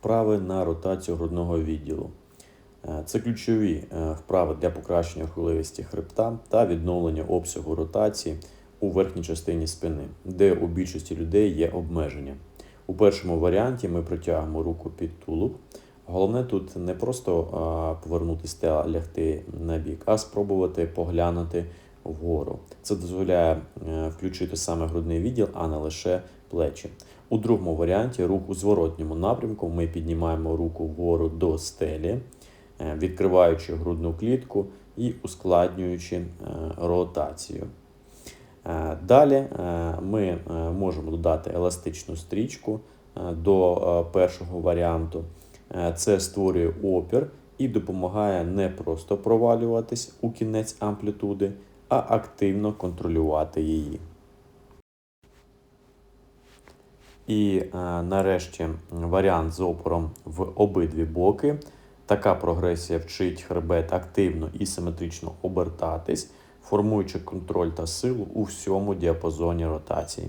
Вправи на ротацію грудного відділу. Е, Це ключові е, вправи для покращення рухливості хребта та відновлення обсягу ротації у верхній частині спини, де у більшості людей є обмеження. У першому варіанті ми протягуємо руку під тулуб. Головне тут не просто повернутися та лягти на бік, а спробувати поглянути вгору. Це дозволяє е, включити саме грудний відділ, а не лише плечі. У другому варіанті рух у зворотньому напрямку ми піднімаємо руку вгору до стелі, е, відкриваючи грудну клітку і ускладнюючи е, ротацію. Далі ми можемо додати еластичну стрічку до першого варіанту. Це створює опір і допомагає не просто провалюватись у кінець амплітуди, а активно контролювати її. І е, нарешті варіант з опором в обидві боки. Така прогресія вчить хребет активно і симетрично обертатись, формуючи контроль та силу у всьому діапазоні ротації.